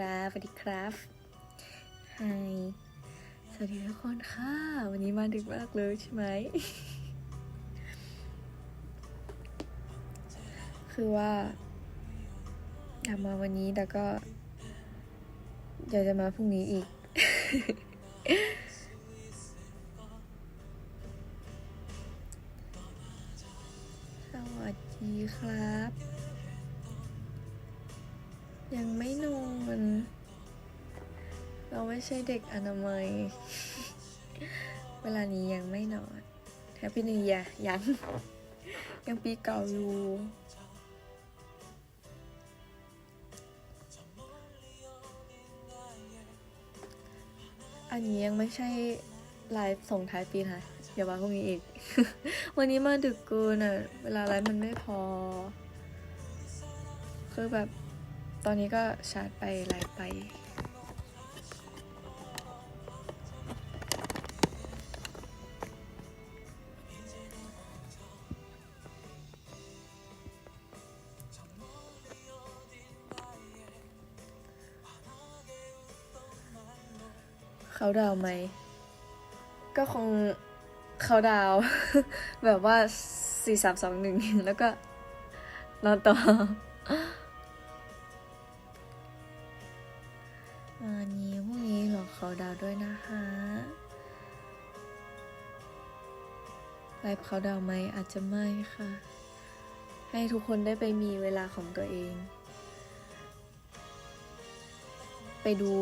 ครับสวัสดีครับไฮสวัสดีทุกคนค่ะ วันนี้มาดึกมากเลยใช่ไหม คือว่าอยากมาวันนี้แต่ก็อยากจะมาพรุ่งนี้อีก สวัสดีครับ ยังไม่นอน เราไม่ใช่เด็กอนามัย เวลานี้ยังไม่นอนแฮปปี้นิว y ย a ยัง ยังปีเก่าอยู่อันนี้ยังไม่ใช่ไลฟ์ส่งท้ายปีนะอย่าว่าพรุ่งนี้อีก วันนี้มาดึกเกินอะ เวลาไลฟ์มันไม่พอ คือแบบ ตอนนี้ก็ชาร์จไปไลฟ์ไปเขาดาวไหม ก็คงเขาดาว แบบว่าสี่สามสองหนึ่งแล้วก็นอนต่อ วันนี้พรุ่งนี้หรอเขาดาวด้วยนะคะไลฟ์เขาดาวไหมอาจจะไม่ค่ะ ให้ทุกคนได้ไปมีเวลาของตัวเอง ไปดู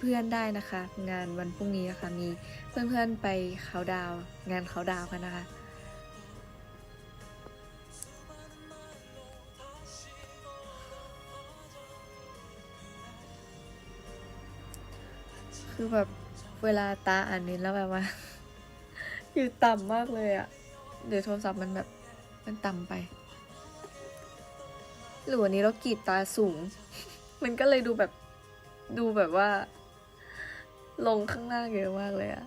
เพื่อนๆได้นะคะ งานวันพรุ่งนี้นะคะมีเพื่อนๆไปเขาดาวงานเขาดาวกันนะคะ คือแบบเวลาตาอ่านนี้แล้วแบบว่า อยู่ต่ำมากเลยอะเดี๋ยวโทรศัพท์มันแบบมันต่ำไป หรือวันนี้เรากรีดตาสูง มันก็เลยดูแบบดูแบบว่า ลงข้างล่างเยอะมากเลยอะ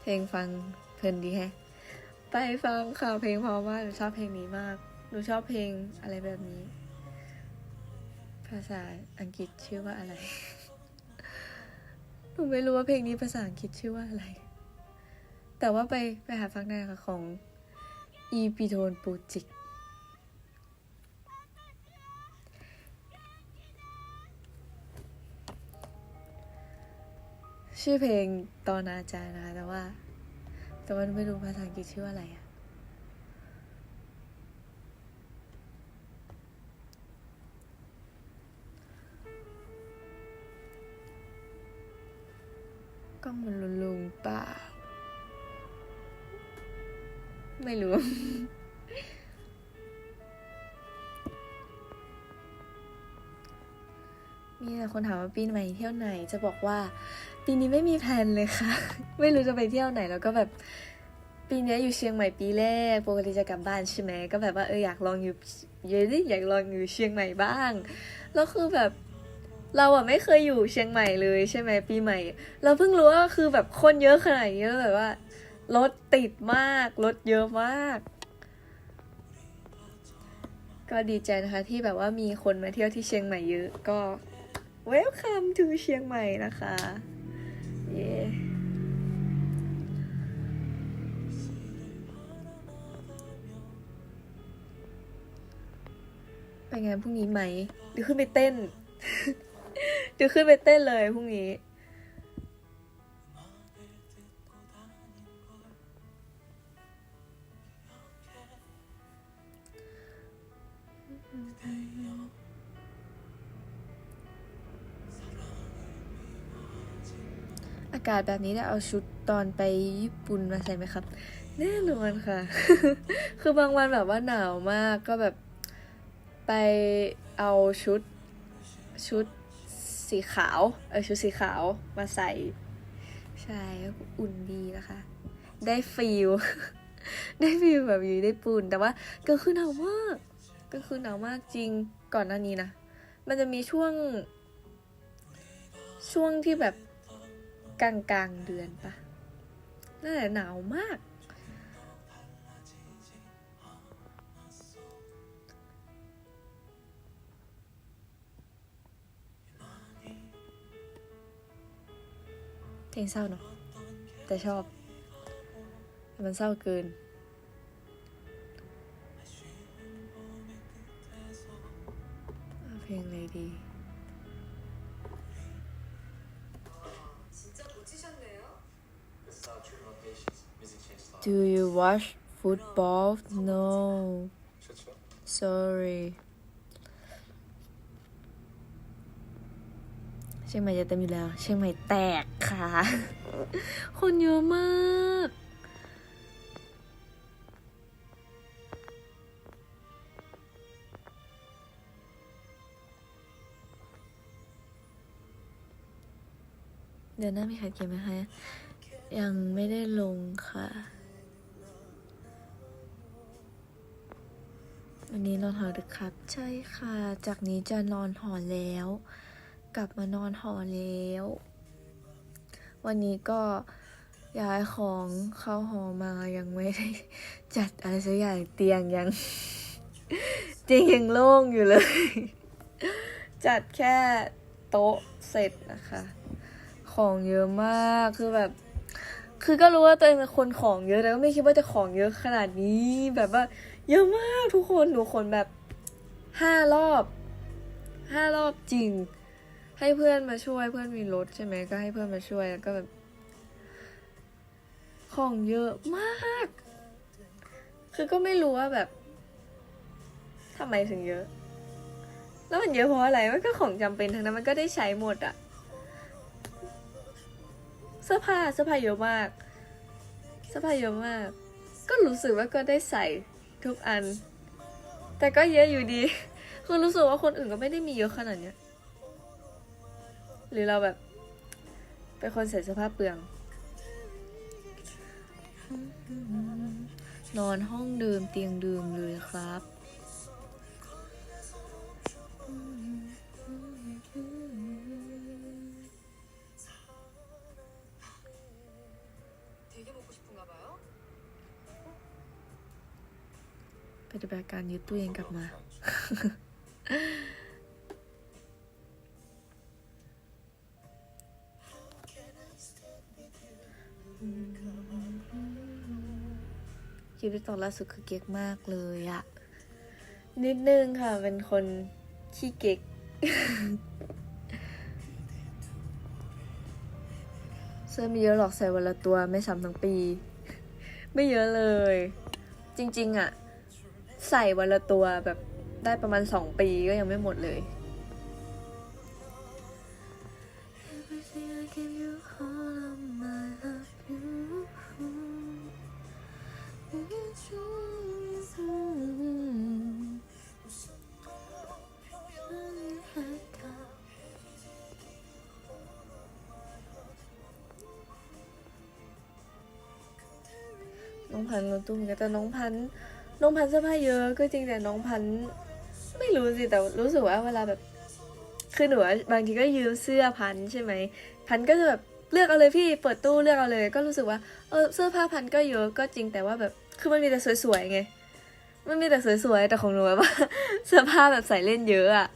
เพลงฟังเพลินดีแฮะ ไปฟังค่ะเพลงพอมากหนูชอบเพลงนี้มาก หนูชอบเพลงอะไรแบบนี้ ภาษาอังกฤษชื่อว่าอะไร หนูไม่รู้ว่าเพลงนี้ภาษาอังกฤษชื่อว่าอะไร แต่ว่าไปไปหาฟังได้ค่ะของ e p i t o n Project ชื่อเพลงตอนอาจารย์นะคะแต่ว่าแต่ว่าไม่รู้ภาษาอังกฤษชื่อว่าอะไรอะ มันลงเปล่า ไม่รู้ มีแต่คนถามว่าปีใหม่เที่ยวไหน จะบอกว่า ปีนี้ไม่มีแผนเลยค่ะ ไม่รู้จะไปเที่ยวไหนแล้วก็แบบปีนี้อยู่เชียงใหม่ปีแรกปกติจะกลับบ้านใช่ไหมก็แบบว่าเอออยากลองอยู่เยอะอยากลองอยู่เชียงใหม่บ้าง แล้วคือแบบ เราอะไม่เคยอยู่เชียงใหม่เลยใช่ไหมปีใหม่ เราเพิ่งรู้ว่าคือแบบคนเยอะขนาดนี้แล้วแบบว่ารถติดมากรถเยอะมาก ก็ดีใจนะคะที่แบบว่ามีคนมาเที่ยวที่เชียงใหม่เยอะก็ Welcome to เชียงใหม่นะคะ เย้ไปงานพรุ่งนี้ไหมเดี๋ยวขึ้นไปเต้น เดี๋ยวขึ้นไปเต้นเลยพรุ่งนี้ อากาศแบบนี้ได้เอาชุดตอนไปญี่ปุ่นมาใส่ไหมครับ แน่นอนค่ะ คือบางวันแบบว่าหนาวมากก็แบบไปเอาชุดชุด สีขาว เออชุดสีขาวมาใส่ ใช่อุ่นดีนะคะ ได้ฟีลได้ฟีลแบบอยู่ได้ปูนแต่ว่าก็คือหนาวมากก็คือหนาวมากจริงก่อนหน้านี้นะ มันจะมีช่วง ช่วงที่แบบกลางกลางเดือนปะนั่นแหละหนาวมาก เพลงเศร้าเนาะแต่ชอบมันเศร้าเกิน เพลงอะไรดี Do you watch football? No. Sorry. ชียงใหม่จะเต็มอยู่แล้ว เชียงใหม่แตกค่ะ คนเยอะมากเดือนหน้ามีใครเก็บไหมคะ ยังไม่ได้ลงค่ะ วันนี้นอนหอดึกครับ ใช่ค่ะ จากนี้จะนอนหอแล้ว กลับมานอนหอแล้ว วันนี้ก็ย้ายของเข้าหอมายังไม่ได้จัดอะไรสักอย่างเตียงยังเตียงยังโล่งอยู่เลย จัดแค่โต๊ะเสร็จนะคะ ของเยอะมากคือแบบ คือก็รู้ว่าตัวเองเป็นคนของเยอะแต่ก็ไม่คิดว่าจะของเยอะขนาดนี้ แบบว่า เยอะมากทุกคนหนูขนแบบห้ารอบห้ารอบจริง ให้เพื่อนมาช่วยเพื่อนมีรถใช่ไหมก็ให้เพื่อนมาช่วยแล้วก็แบบของเยอะมาก คือก็ไม่รู้ว่าแบบทำไมถึงเยอะ แล้วมันเยอะเพราะอะไร มันก็ของจำเป็นทั้งนั้นมันก็ได้ใช้หมดอะเสื้อผ้าเสื้อผ้าเยอะมาก เสื้อผ้าเยอะมาก ก็รู้สึกว่าก็ได้ใส่ทุกอัน แต่ก็เยอะอยู่ดี คือรู้สึกว่าคนอื่นก็ไม่ได้มีเยอะขนาดเนี้ย หรือเราแบบ เป็นคนใส่เสื้อผ้าเปลือง นอนห้องเดิมเตียงเดิมเลยครับปฏิบัติการยึดตู้เย็นกลับมา คลิปที่ตอนล่าสุดคือเก๊กมากเลยอะนิดนึงค่ะ เป็นคนขี้เก๊ก เสื้อม่เยอะหรอกใส่วันละตัวไม่ซ้ำทั้งปี ไม่เยอะเลย จริง ๆอะใส่วันละตัวแบบได้ประมาณสองปีก็ยังไม่หมดเลย น้องพันธุ์รถตู้เหมือนกันแต่น้องพันธุ์น้องพันธุ์เสื้อผ้าเยอะก็จริงแต่น้องพันธุ์ไม่รู้สิแต่รู้สึกว่าเวลาแบบคือหนูอบางทีก็ยืมเสื้อพันธุ์ใช่ไหมพันธุ์ก็จะแบบเลือกเอาเลยพี่เปิดตู้เลือกเอาเลย ก็รู้สึกว่าเออเสื้อผ้าพันธุ์ก็เยอะก็จริงแต่ว่าแบบคือมันมีแต่สวยๆไงมันมีแต่สวยๆแต่ของหนูแบบว่าเสื้อผ้าแบบใส่เล่นเยอะอะ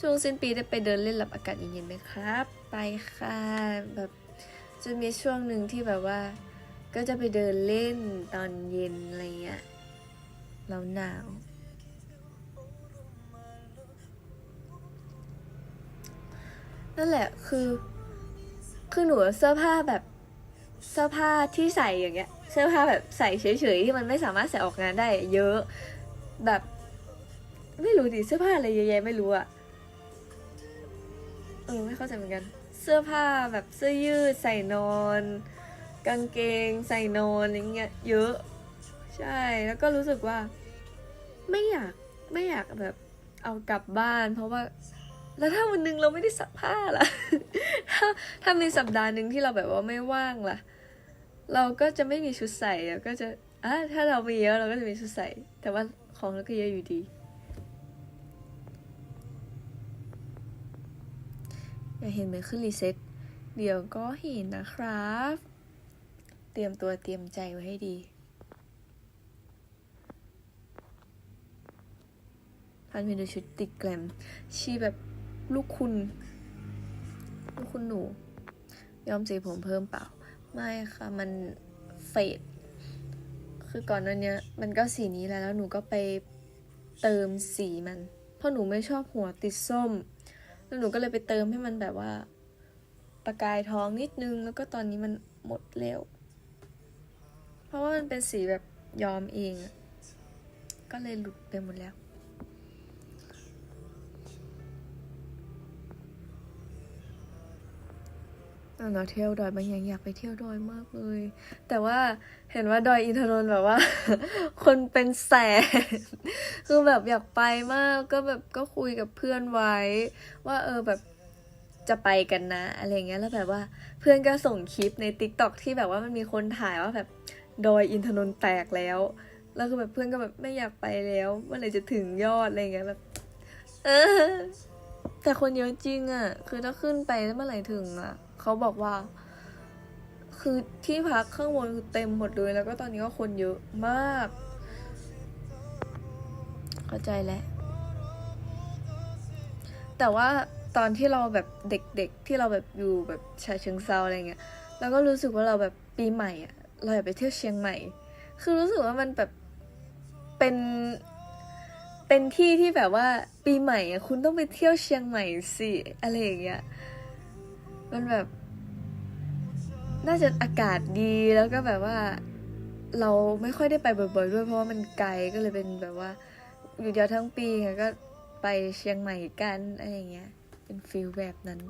ช่วงสิ้นปีได้ไปเดินเล่นรับอากาศเย็นๆไหมครับ ไปค่ะแบบจะมีช่วงหนึ่งที่แบบว่า ก็จะไปเดินเล่นตอนเย็นอะไรเงี้ยเราหนาว นั่นแหละคือคือหนูเสื้อผ้าแบบเสื้อผ้าที่ใส่อย่างเงี้ย เสื้อผ้าแบบใส่เฉยๆที่มันไม่สามารถใส่ออกงานได้ เยอะแบบ ไม่รู้ดิเสื้อผ้าอะไรเยอะแยะไม่รู้อะเออไม่เข้าใจเหมือนกัน เสื้อผ้าแบบเสื้อยืดใส่นอน กางเกงใส่นอนอย่างเงี้ยเยอะ ใช่แล้วก็รู้สึกว่า ไม่อยากไม่อยากแบบ เอากลับบ้าน เพราะว่า แล้วถ้าวันหนึงเราไม่ได้ซักผ้าล่ะถ้าถ้ามีสัปดาห์หนึ่งที่เราแบบว่าไม่ว่างล่ะ เราก็จะไม่มีชุดใส่แล้วก็จะอะถ้าเรามีเยอะเราก็จะมีชุดใส่ แต่ว่าของเราก็เยอะอยู่ดีอยากเห็นเหมือนขึ้นรีเซ็ตเดี๋ยวก็เห็นนะครับ เตรียมตัวเตรียมใจไว้ให้ดี พันมีดูชุดติดแกลม ชีแบบลูกคุณ ลูกคุณหนู ยอมสีผมเพิ่มเปล่า ไม่ค่ะ มันเฟด คือก่อนนั้นเนี้ย มันก็สีนี้แหละแล้วหนูก็ไปเติมสีมัน เพราะหนูไม่ชอบหัวติดส้ม แล้วหนูก็เลยไปเติมให้มันแบบว่า ประกายท้องนิดนึง แล้วก็ตอนนี้มันหมดเร็ว เพราะว่ามันเป็นสีแบบยอมเอง ก็เลยหลุดไปหมดแล้วตอนเราเที่ยวดอยบางอย่างอยากไปเที่ยวดอยมากเลย แต่ว่าเห็นว่าดอยอินทนนท์แบบว่า คนเป็นแสน คือแบบอยากไปมาก ก็แบบก็คุยกับเพื่อนไว้ ว่าเออแบบจะไปกันนะ อะไรเงี้ยแล้วแบบว่าเพื่อนก็ส่งคลิปใน t ิ k t o k ที่แบบว่ามันมีคนถ่ายว่าแบบ ดอยอินทนนท์แตกแล้ว แล้วคือแบบเพื่อนก็แบบไม่อยากไปแล้วเมื่อไหร่จะถึงยอดอะไรเงี้ยแบบเออแต่คนเยอะจริงอะ่ะ คือถ้าขึ้นไปแล้วเมื่อไหร่ถึงอะ่ะ เขาบอกว่า คือที่พักข้างบนคือเต็มหมดเลย แล้วก็ตอนนี้ก็คนเยอะมาก เข้าใจแล้ว แต่ว่าตอนที่เราแบบเด็กๆ ที่เราแบบอยู่แบบชาเชิงเซาอะไรเงี้ย เราก็รู้สึกว่าเราแบบปีใหม่อะ เราอยากไปเที่ยวเชียงใหม่ คือรู้สึกว่ามันแบบเป็นเป็นที่ที่แบบว่าปีใหม่อะคุณต้องไปเที่ยวเชียงใหม่สิอะไรอย่างเงี้ยมันแบบ น่าจะอากาศดีแล้วก็แบบว่า เราไม่ค่อยได้ไปบ่อยๆด้วยเพราะว่ามันไกลก็เลยเป็นแบบว่า อยู่เดียวทั้งปีไงก็ไปเชียงใหม่กันอะไรอย่างเงี้ยเป็นฟิลแบบนั้น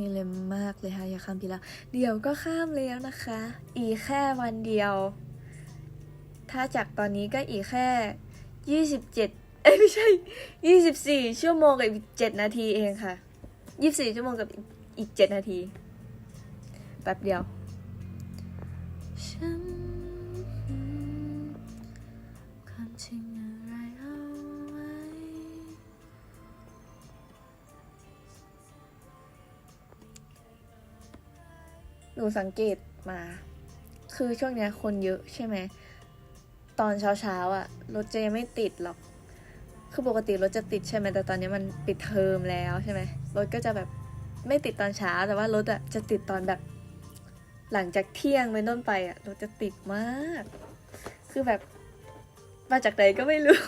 นี้เลยมากเลยค่ะอยากข้ามปีล้วเดี๋ยวก็ข้ามแล้วนะคะ อีกแค่วันเดียว ถ้าจากตอนนี้ก็อีกแค่ยี่สิบเจ็ดเอ้ยไม่ใช่ยี่สิบสี่ชั่วโมงกับอีกเจ็ดนาทีเองค่ะยี่สิบสี่ชั่วโมงกับอีกเจ็ดนาทีแป๊บเดียวฉัน นูสังเกตมา คือช่วงเนี้ยคนเยอะใช่ไหม ตอนเช้าเช้าอะรถจะยังไม่ติดหรอก คือปกติรถจะติดใช่ไหมแต่ตอนนี้มันปิดเทอมแล้วใช่ไหมรถก็จะแบบไม่ติดตอนเช้า แต่ว่ารถอะจะติดตอนแบบ หลังจากเที่ยงเป็นต้นไปอะรถจะติดมาก คือแบบมาจากไหนก็ไม่รู้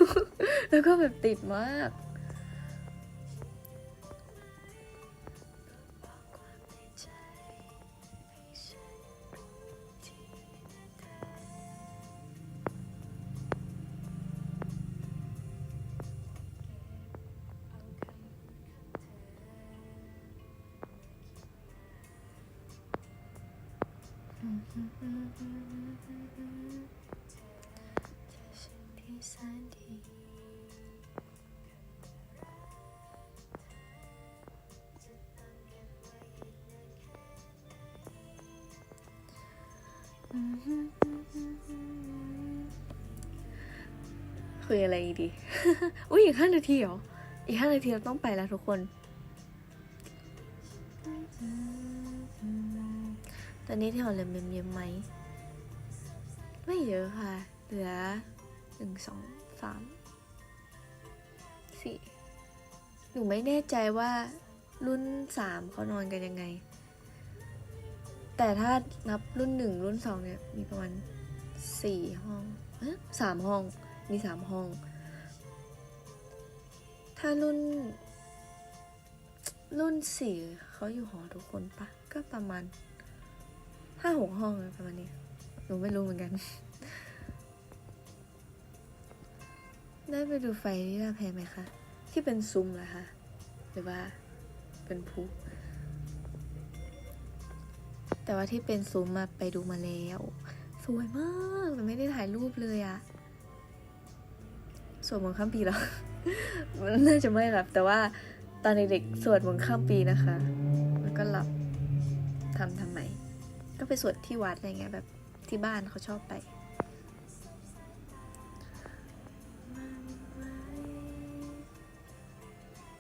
แล้วก็แบบติดมาก คุยอะไรดี อุ้ยอีกห้านาทีเหรอ อีกห้านาทีเราต้องไปแล้วทุกคน ตอนนี้ที่หอเลยเมมเยอะไหม ไม่เยอะค่ะ เหลือหนึ่งสองสามสี่หนูไม่แน่ใจว่ารุ่นสามเขานอนกันยังไง แต่ถ้านับรุ่นหนึ่งรุ่นสองเนี่ย มีประมาณสี่ห้องสามห้อง มีสามห้อง ถ้ารุ่น รุ่นสี่เขาอยู่หอทุกคนปะ ก็ประมาณ ห้าหกห้องประมาณนี้หนูไม่รู้เหมือนกัน ได้ไปดูไฟที่ลาแพไหมคะ ที่เป็นซุ้มเหรอคะ หรือว่าเป็นพลุแต่ว่าที่เป็นซุ้มมาไปดูมาแล้ว สวยมากแต่ไม่ได้ถ่ายรูปเลยอะสวดมนต์ข้ามปีแล้วน่าจะไม่หลับ แต่ว่าตอนเด็กๆสวดมนต์ข้ามปีนะคะ แล้วก็หลับทำทำ ไปสวดที่วัดอะไรเงี้ยแบบที่บ้านเขาชอบไป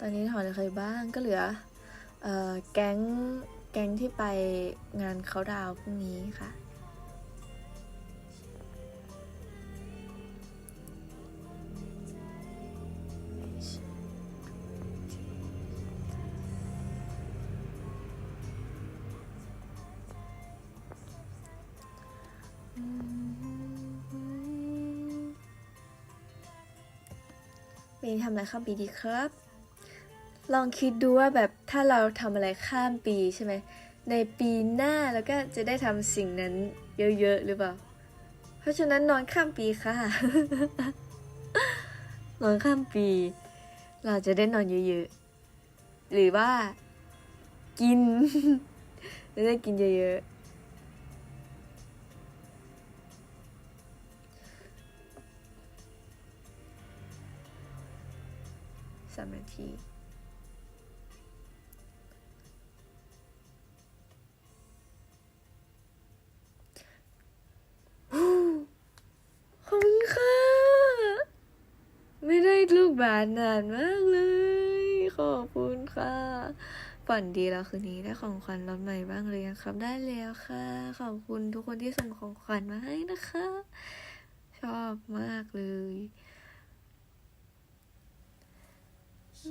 ตอนนี้ถอนเคยบ้างก็เหลืออแก๊งแก๊งที่ไปงานเขาดาวพรุ่งนี้ค่ะ นี้ทำอะไรข้ามปีดีครับ ลองคิดดูว่าแบบถ้าเราทำอะไรข้ามปีใช่ไหม ในปีหน้าแล้วก็จะได้ทำสิ่งนั้นเยอะๆหรือเปล่า เพราะฉะนั้นนอนข้ามปีค่ะ นอนข้ามปี เราจะได้นอนเยอะๆ หรือว่า กินจะได้กินเยอะๆ สามนาทีขอบคุณค่ะ ไม่ได้ลูกบาสนานมากเลย ขอบคุณค่ะฝันดีแล้วคืนนี้ได้ของขวัญรถใหม่บ้างเลยงครับ ได้แล้วค่ะ ขอบคุณทุกคนที่ส่งของขวัญมาให้นะคะ ชอบมากเลย เ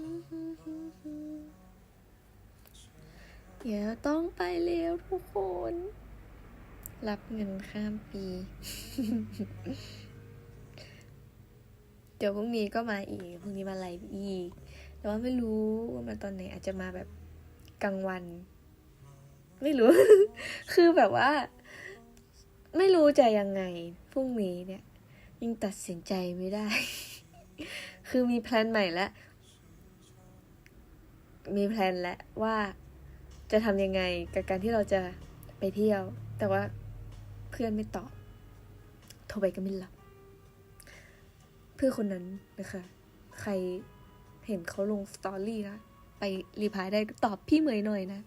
ดี๋ยวต้องไปเร็วทุกคน รับเงินข้ามปี เดี๋ยวพรุ่งนี้ก็มาอีกพรุ่งนี้มาไลฟ์อีก แต่ว่าไม่รู้ว่ามาตอนไหนอาจจะมาแบบกลางวัน ไม่รู้ คือแบบว่า ไม่รู้จะยังไงพรุ่งนี้เนี่ยยังตัดสินใจไม่ได้ คือมีแพลนใหม่แล้ว มีแพลนแล้วว่าจะทำยังไงกับการที่เราจะไปเที่ยว แต่ว่าเพื่อนไม่ตอบ โทรไปก็ไม่รับเพื่อนคนนั้นนะคะ ใครเห็นเขาลงสตอรี่นะไปรีพลายได้ตอบพี่เหมยหน่อยนะ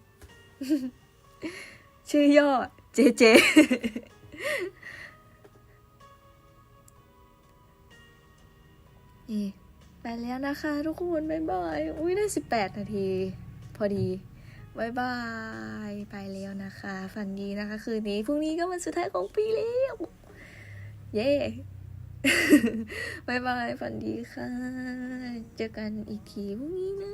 ชื่อย่อเจเจ นี่ ไปแล้วนะคะทุกคนบ๊ายบายอุ้ยได้สิบแปดนาที พอดีบายบาย ไปแล้วนะคะ ฝันดีนะคะ คืนนี้พรุ่งนี้ก็วันสุดท้ายของปีแล้ว เย้บายบาย ฝันดีค่ะ เจอกันอีกทีพรุ่งนี้นะ